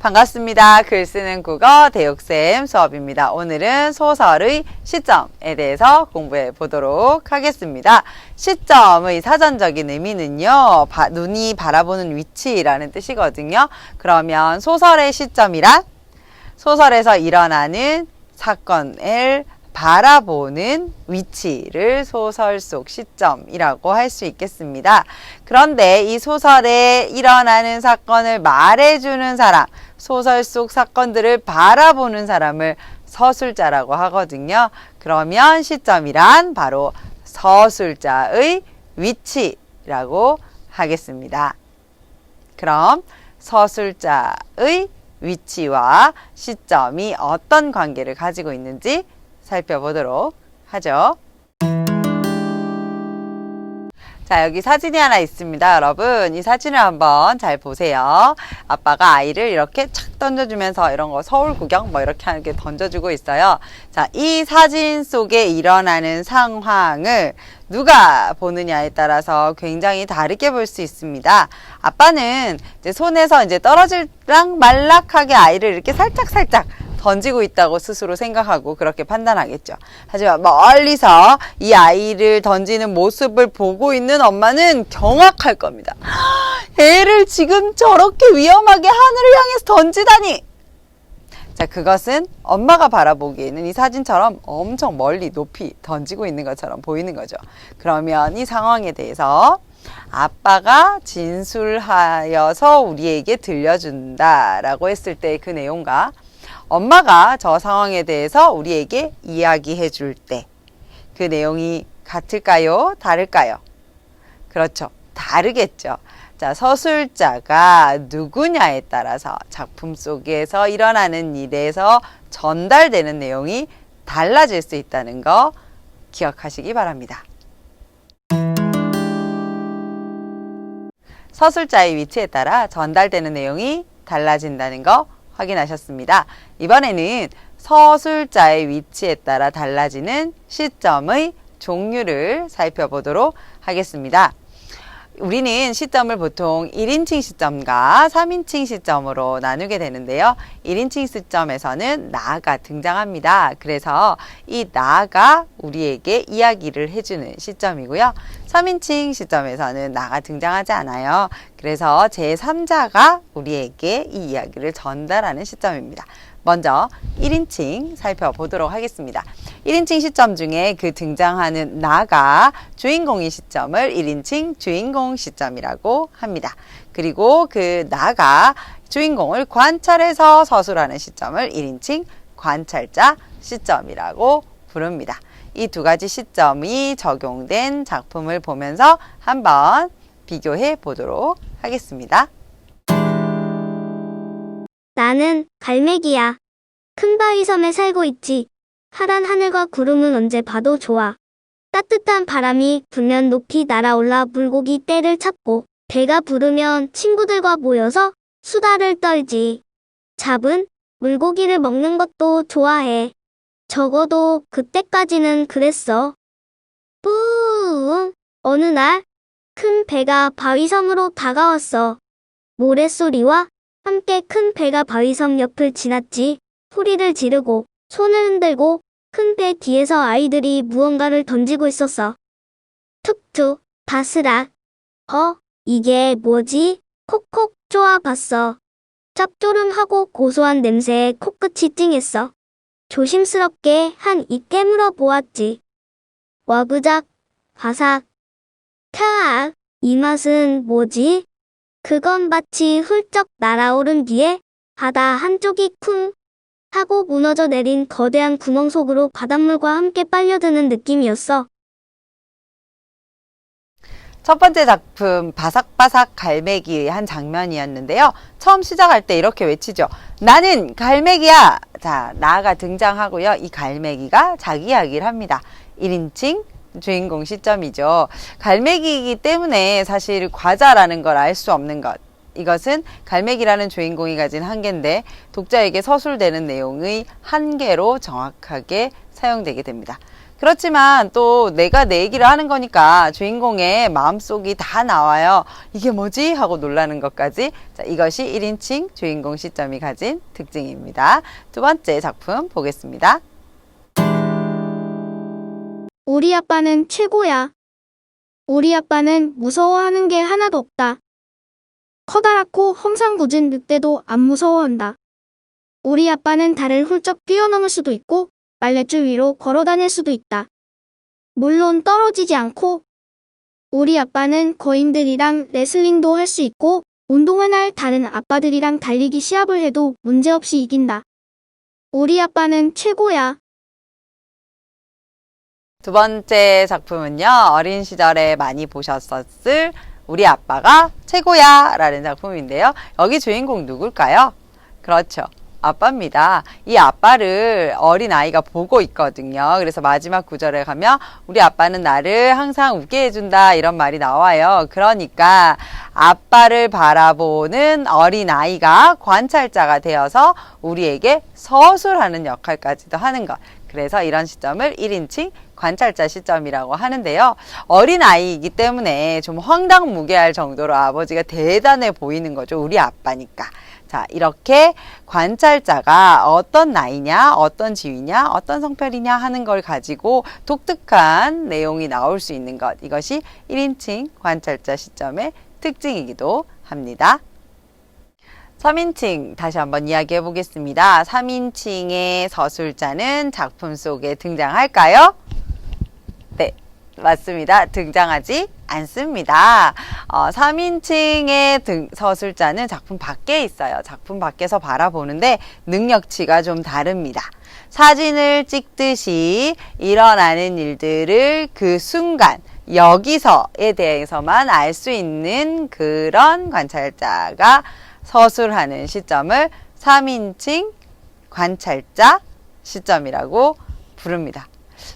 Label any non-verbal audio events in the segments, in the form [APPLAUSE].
반갑습니다. 글 쓰는 국어 대육쌤 수업입니다. 오늘은 소설의 시점에 대해서 공부해 보도록 하겠습니다. 시점의 사전적인 의미는요, 바- 눈이 바라보는 위치라는 뜻이거든요. 그러면 소설의 시점이란 소설에서 일어나는 사건을 바라보는 위치를 소설 속 시점이라고 할 수 있겠습니다. 그런데 이 소설에 일어나는 사건을 말해주는 사람, 소설 속 사건들을 바라보는 사람을 서술자라고 하거든요. 그러면 시점이란 바로 서술자의 위치라고 하겠습니다. 그럼 서술자의 위치와 시점이 어떤 관계를 가지고 있는지 살펴보도록 하죠. 자, 여기 사진이 하나 있습니다, 여러분. 이 사진을 한번 잘 보세요. 아빠가 아이를 이렇게 착 던져주면서 이런 거 서울 구경 뭐 이렇게 하게 던져주고 있어요. 자, 이 사진 속에 일어나는 상황을 누가 보느냐에 따라서 굉장히 다르게 볼 수 있습니다. 아빠는 이제 손에서 이제 떨어질랑 말락하게 아이를 이렇게 살짝살짝 던지고 있다고 스스로 생각하고 그렇게 판단하겠죠. 하지만 멀리서 이 아이를 던지는 모습을 보고 있는 엄마는 경악할 겁니다. [GASPS] 애를 지금 저렇게 위험하게 하늘을 향해서 던지다니! 자, 그것은 엄마가 바라보기에는 이 사진처럼 엄청 멀리 높이 던지고 있는 것처럼 보이는 거죠. 그러면 이 상황에 대해서 아빠가 진술하여서 우리에게 들려준다라고 했을 때 그 내용과 엄마가 저 상황에 대해서 우리에게 이야기해 줄 때 그 내용이 같을까요? 다를까요? 그렇죠. 다르겠죠. 자, 서술자가 누구냐에 따라서 작품 속에서 일어나는 일에서 전달되는 내용이 달라질 수 있다는 거 기억하시기 바랍니다. 서술자의 위치에 따라 전달되는 내용이 달라진다는 거 확인하셨습니다. 이번에는 서술자의 위치에 따라 달라지는 시점의 종류를 살펴보도록 하겠습니다. 우리는 시점을 보통 1인칭 시점과 3인칭 시점으로 나누게 되는데요. 1인칭 시점에서는 나가 등장합니다. 그래서 이 나가 우리에게 이야기를 해주는 시점이고요. 3인칭 시점에서는 나가 등장하지 않아요. 그래서 제3자가 우리에게 이 이야기를 전달하는 시점입니다. 먼저 1인칭 살펴보도록 하겠습니다. 1인칭 시점 중에 그 등장하는 나가 주인공의 시점을 1인칭 주인공 시점이라고 합니다. 그리고 그 나가 주인공을 관찰해서 서술하는 시점을 1인칭 관찰자 시점이라고 부릅니다. 이 두 가지 시점이 적용된 작품을 보면서 한번 비교해 보도록 하겠습니다. 나는 갈매기야. 큰 바위 섬에 살고 있지. 파란 하늘과 구름은 언제 봐도 좋아. 따뜻한 바람이 불면 높이 날아올라 물고기 떼를 찾고 배가 부르면 친구들과 모여서 수다를 떨지. 잡은 물고기를 먹는 것도 좋아해. 적어도 그때까지는 그랬어. 뿌웅. 어느 날 큰 배가 바위섬으로 다가왔어. 모래소리와 함께 큰 배가 바위섬 옆을 지났지. 소리를 지르고 손을 흔들고 큰 배 뒤에서 아이들이 무언가를 던지고 있었어. 툭툭, 바스락. 어, 이게 뭐지? 콕콕 쪼아봤어. 짭조름하고 고소한 냄새에 코끝이 찡했어. 조심스럽게 한 입 깨물어 보았지. 와그작, 바삭. 캬악, 이 맛은 뭐지? 그건 마치 훌쩍 날아오른 뒤에 바다 한쪽이 쿵 하고 무너져 내린 거대한 구멍 속으로 바닷물과 함께 빨려드는 느낌이었어. 첫 번째 작품 바삭바삭 갈매기의 한 장면이었는데요. 처음 시작할 때 이렇게 외치죠. 나는 갈매기야. 자, 나가 등장하고요. 이 갈매기가 자기 이야기를 합니다. 1인칭 주인공 시점이죠. 갈매기이기 때문에 사실 과자라는 걸 알 수 없는 것. 이것은 갈매기라는 주인공이 가진 한계인데 독자에게 서술되는 내용의 한계로 정확하게 사용되게 됩니다. 그렇지만 또 내가 내 얘기를 하는 거니까 주인공의 마음속이 다 나와요. 이게 뭐지? 하고 놀라는 것까지. 자, 이것이 1인칭 주인공 시점이 가진 특징입니다. 두 번째 작품 보겠습니다. 우리 아빠는 최고야. 우리 아빠는 무서워하는 게 하나도 없다. 커다랗고 험상궂은 늑대도 안 무서워한다. 우리 아빠는 달을 훌쩍 뛰어넘을 수도 있고 빨랫줄 위로 걸어 다닐 수도 있다. 물론 떨어지지 않고 우리 아빠는 거인들이랑 레슬링도 할 수 있고 운동을 할 다른 아빠들이랑 달리기 시합을 해도 문제없이 이긴다. 우리 아빠는 최고야. 두 번째 작품은요, 어린 시절에 많이 보셨었을 우리 아빠가 최고야 라는 작품인데요. 여기 주인공 누굴까요? 그렇죠. 아빠입니다. 이 아빠를 어린 아이가 보고 있거든요. 그래서 마지막 구절에 가면 우리 아빠는 나를 항상 웃게 해준다 이런 말이 나와요. 그러니까 아빠를 바라보는 어린 아이가 관찰자가 되어서 우리에게 서술하는 역할까지도 하는 것. 그래서 이런 시점을 1인칭 관찰자 시점이라고 하는데요. 어린 아이이기 때문에 좀 황당무계할 정도로 아버지가 대단해 보이는 거죠. 우리 아빠니까. 자, 이렇게 관찰자가 어떤 나이냐, 어떤 지위냐, 어떤 성별이냐 하는 걸 가지고 독특한 내용이 나올 수 있는 것. 이것이 1인칭 관찰자 시점의 특징이기도 합니다. 3인칭 다시 한번 이야기해 보겠습니다. 3인칭의 서술자는 작품 속에 등장할까요? 네, 맞습니다. 등장하지 않습니다. 어, 3인칭의 등, 서술자는 작품 밖에 있어요. 작품 밖에서 바라보는데 능력치가 좀 다릅니다. 사진을 찍듯이 일어나는 일들을 그 순간 여기서에 대해서만 알 수 있는 그런 관찰자가 서술하는 시점을 3인칭 관찰자 시점이라고 부릅니다.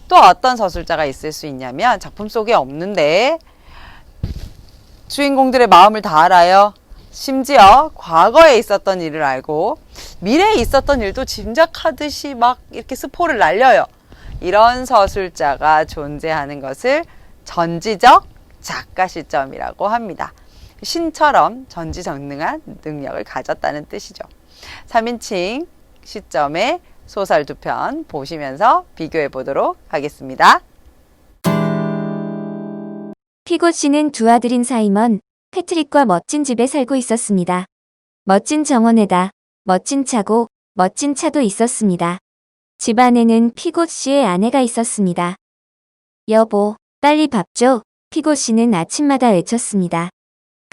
또 어떤 서술자가 있을 수 있냐면 작품 속에 없는데 주인공들의 마음을 다 알아요. 심지어 과거에 있었던 일을 알고 미래에 있었던 일도 짐작하듯이 막 이렇게 스포를 날려요. 이런 서술자가 존재하는 것을 전지적 작가 시점이라고 합니다. 신처럼 전지전능한 능력을 가졌다는 뜻이죠. 3인칭 시점의 소설 두 편 보시면서 비교해 보도록 하겠습니다. 피고 씨는 두 아들인 사이먼, 패트릭과 멋진 집에 살고 있었습니다. 멋진 정원에다 멋진 차고 멋진 차도 있었습니다. 집 안에는 피고 씨의 아내가 있었습니다. 여보, 빨리 밥 줘. 피고 씨는 아침마다 외쳤습니다.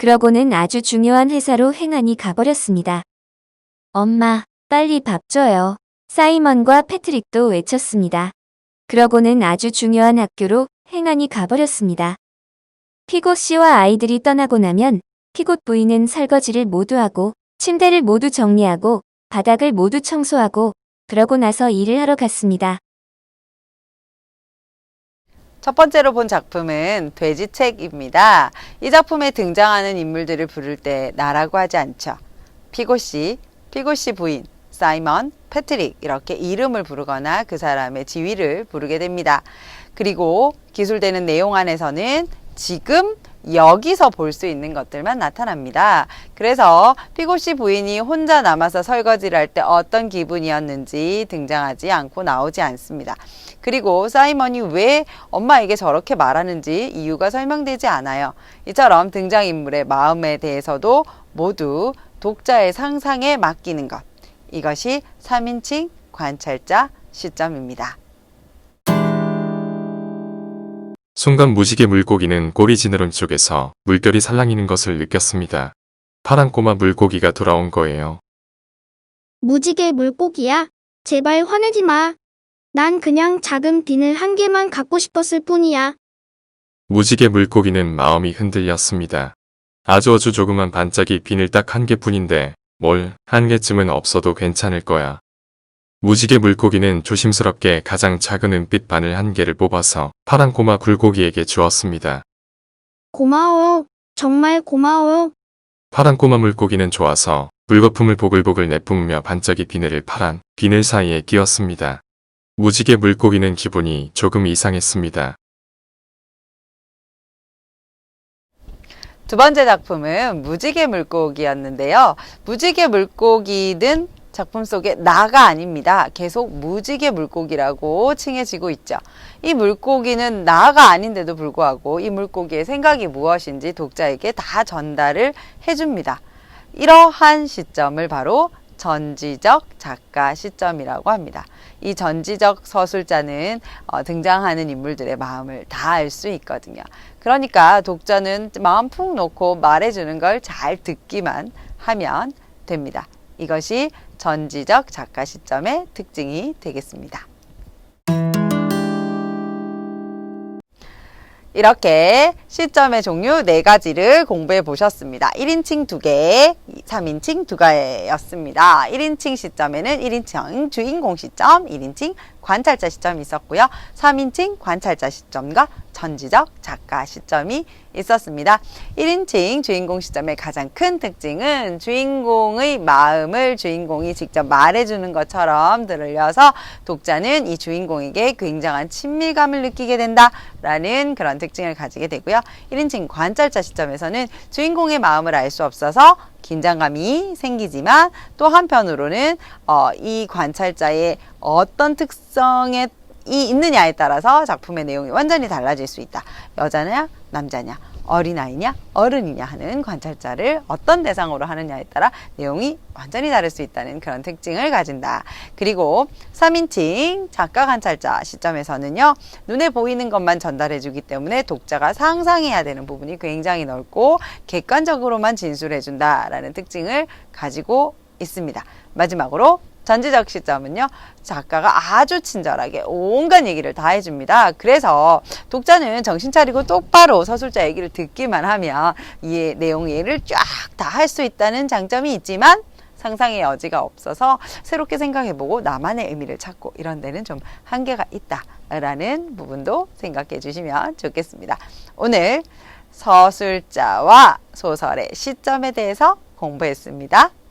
그러고는 아주 중요한 회사로 행안이 가버렸습니다. 엄마, 빨리 밥 줘요. 사이먼과 패트릭도 외쳤습니다. 그러고는 아주 중요한 학교로 행안이 가버렸습니다. 피고 씨와 아이들이 떠나고 나면 피곳 부인은 설거지를 모두 하고 침대를 모두 정리하고 바닥을 모두 청소하고 그러고 나서 일을 하러 갔습니다. 첫 번째로 본 작품은 돼지책입니다. 이 작품에 등장하는 인물들을 부를 때 나라고 하지 않죠. 피고씨, 피고씨 부인, 사이먼, 패트릭 이렇게 이름을 부르거나 그 사람의 지위를 부르게 됩니다. 그리고 기술되는 내용 안에서는 지금 여기서 볼 수 있는 것들만 나타납니다. 그래서 피고 씨 부인이 혼자 남아서 설거지를 할 때 어떤 기분이었는지 등장하지 않고 나오지 않습니다. 그리고 사이먼이 왜 엄마에게 저렇게 말하는지 이유가 설명되지 않아요. 이처럼 등장인물의 마음에 대해서도 모두 독자의 상상에 맡기는 것. 이것이 3인칭 관찰자 시점입니다. 순간 무지개 물고기는 꼬리 지느러미 쪽에서 물결이 살랑이는 것을 느꼈습니다. 파란 꼬마 물고기가 돌아온 거예요. 무지개 물고기야. 제발 화내지 마. 난 그냥 작은 비늘 한 개만 갖고 싶었을 뿐이야. 무지개 물고기는 마음이 흔들렸습니다. 아주 아주 조그만 반짝이 비늘 딱 한 개뿐인데 뭘 한 개쯤은 없어도 괜찮을 거야. 무지개 물고기는 조심스럽게 가장 작은 은빛 바늘 한 개를 뽑아서 파란 꼬마 굴고기에게 주었습니다. 고마워. 정말 고마워. 파란 꼬마 물고기는 좋아서 물거품을 보글보글 내뿜으며 반짝이 비늘을 파란 비늘 사이에 끼웠습니다. 무지개 물고기는 기분이 조금 이상했습니다. 두 번째 작품은 무지개 물고기였는데요. 무지개 물고기는 작품 속에 나가 아닙니다. 계속 무지개 물고기라고 칭해지고 있죠. 이 물고기는 나가 아닌데도 불구하고 이 물고기의 생각이 무엇인지 독자에게 다 전달을 해줍니다. 이러한 시점을 바로 전지적 작가 시점이라고 합니다. 이 전지적 서술자는 어, 등장하는 인물들의 마음을 다 알 수 있거든요. 그러니까 독자는 마음 푹 놓고 말해주는 걸 잘 듣기만 하면 됩니다. 이것이 전지적 작가 시점의 특징이 되겠습니다. 이렇게 시점의 종류 네 가지를 공부해 보셨습니다. 1인칭 두 개, 3인칭 두 개였습니다. 1인칭 시점에는 1인칭 주인공 시점, 1인칭 관찰자 시점이 있었고요. 3인칭 관찰자 시점과 전지적 작가 시점이 있었습니다. 1인칭 주인공 시점의 가장 큰 특징은 주인공의 마음을 주인공이 직접 말해주는 것처럼 들려서 독자는 이 주인공에게 굉장한 친밀감을 느끼게 된다라는 그런 특징을 가지게 되고요. 1인칭 관찰자 시점에서는 주인공의 마음을 알 수 없어서 긴장감이 생기지만 또 한편으로는 어, 이 관찰자의 어떤 특성에 이 있느냐에 따라서 작품의 내용이 완전히 달라질 수 있다. 여자냐, 남자냐, 어린아이냐, 어른이냐 하는 관찰자를 어떤 대상으로 하느냐에 따라 내용이 완전히 다를 수 있다는 그런 특징을 가진다. 그리고 3인칭 작가 관찰자 시점에서는요, 눈에 보이는 것만 전달해 주기 때문에 독자가 상상해야 되는 부분이 굉장히 넓고 객관적으로만 진술해 준다라는 특징을 가지고 있습니다. 마지막으로 전지적 시점은요, 작가가 아주 친절하게 온갖 얘기를 다 해줍니다. 그래서 독자는 정신 차리고 똑바로 서술자 얘기를 듣기만 하면 이 내용 이해를 쫙 다 할 수 있다는 장점이 있지만 상상의 여지가 없어서 새롭게 생각해보고 나만의 의미를 찾고 이런 데는 좀 한계가 있다라는 부분도 생각해 주시면 좋겠습니다. 오늘 서술자와 소설의 시점에 대해서 공부했습니다.